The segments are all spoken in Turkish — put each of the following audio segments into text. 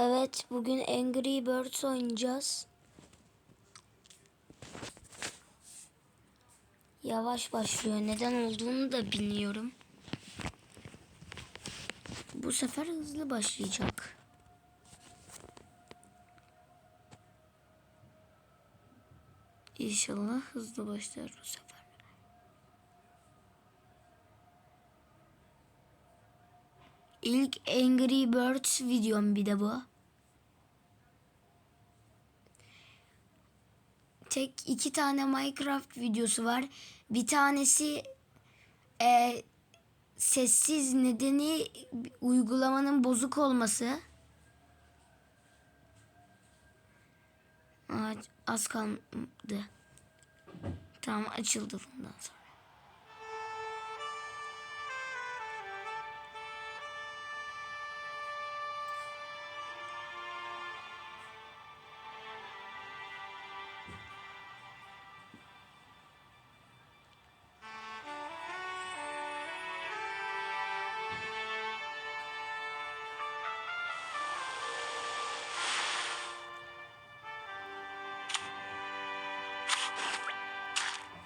Evet, bugün Angry Birds oynayacağız. Yavaş başlıyor. Neden olduğunu da bilmiyorum. Bu sefer hızlı başlayacak. İnşallah hızlı başlar bu sefer. İlk Angry Birds videom bir de bu. Tek iki tane Minecraft videosu var. Bir tanesi e, sessiz nedeni uygulamanın bozuk olması. Aa, az kaldı. Tamam açıldı bundan sonra.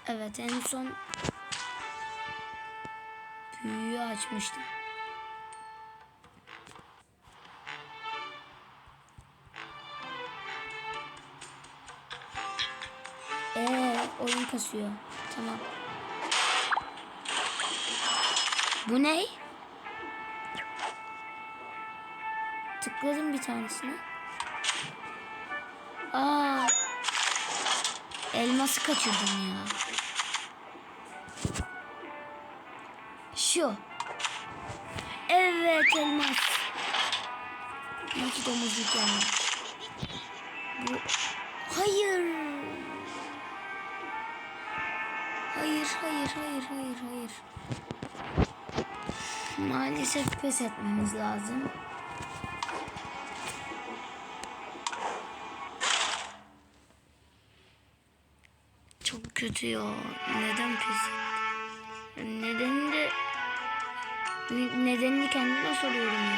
Evet en son büyüyü açmıştım. Ee, oyun kasıyor. Tamam. Bu ne? Tıkladım bir tanesine. Aa. Elması kaçırdım ya. Şu. Evet elmas. Nasıl domuzluk yanmış. Bu. Hayır. Hayır, hayır, hayır, hayır, hayır. Maalesef pes etmemiz lazım. Çok kötü ya. Neden pes ettim? Nedeni de ne- nedenini kendime soruyorum ya.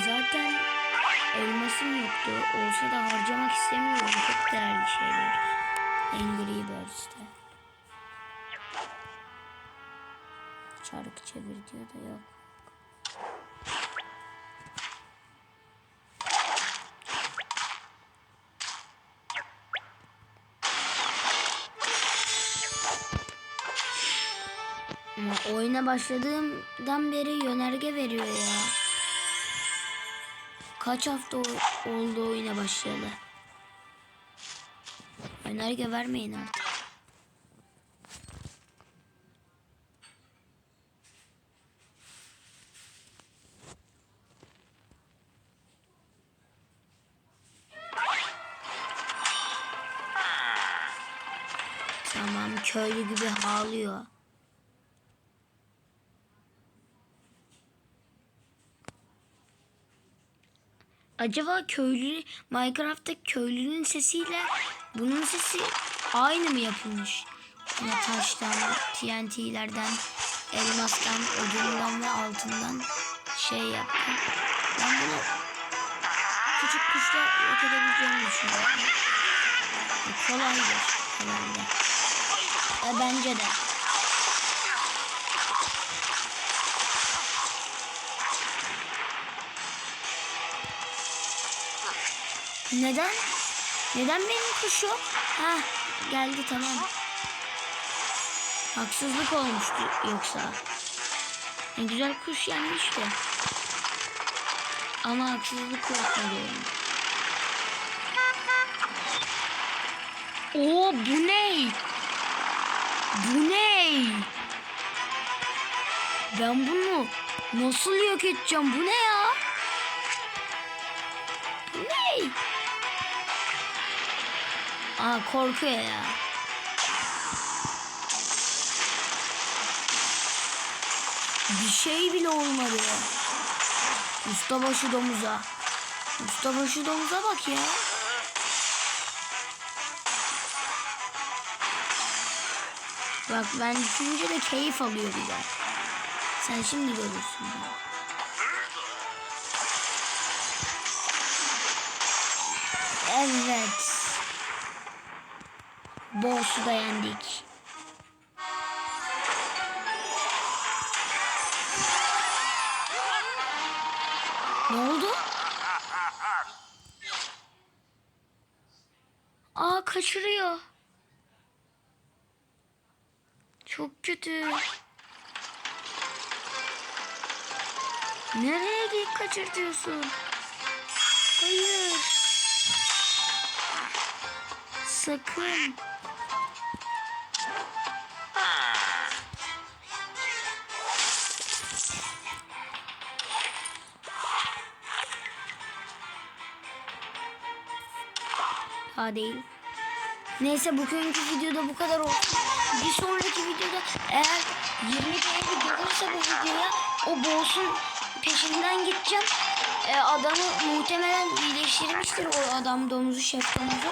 Zaten elmasım yoktu. Olsa da harcamak istemiyorum. Çok değerli şeyler. Angry Birds'te. Çarkı çevir diyor da yok. Oyuna başladığımdan beri yönerge veriyor ya. Kaç hafta oldu oyuna başlayalı? Yönerge vermeyin artık. Tamam köylü gibi ağlıyor. Acaba köylü Minecraft'ta köylünün sesiyle bunun sesi aynı mı yapılmış? Yine taştan, TNT'lerden, elmastan, odundan ve altından şey yaptım. Ben bunu küçük kuşla yok edebileceğimi düşünüyorum. Kolaydır herhalde. E, bence de. Neden? Neden benim kuş yok? Ha geldi tamam. Haksızlık olmuştu yoksa. Ne güzel kuş yenmişti. Ama haksızlık yapmadı oyun. Oo bu ne? Bu ne? Ben bunu nasıl yok edeceğim? Bu ne ya? Korkuyor ya. Bir şey bile olmadı. Ustabaşı domuza. Ustabaşı domuza bak ya. Bak ben düşününce de keyif alıyor de. Sen şimdi görürsün. Boss'u da yendik. Ne oldu? Aa kaçırıyor. Çok kötü. Nereye git kaçırtıyorsun? Hayır. Sakın. Daha değil. Neyse bugünkü videoda bu kadar olsun. Bir sonraki videoda eğer 20 beğeni gelirse bu videoya o boss'un peşinden gideceğim. E, adamı muhtemelen iyileştirmiştir o adam domuzu şef domuzu.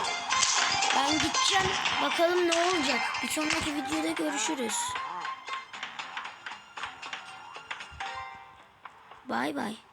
Ben gideceğim. Bakalım ne olacak. Bir sonraki videoda görüşürüz. Bay bay.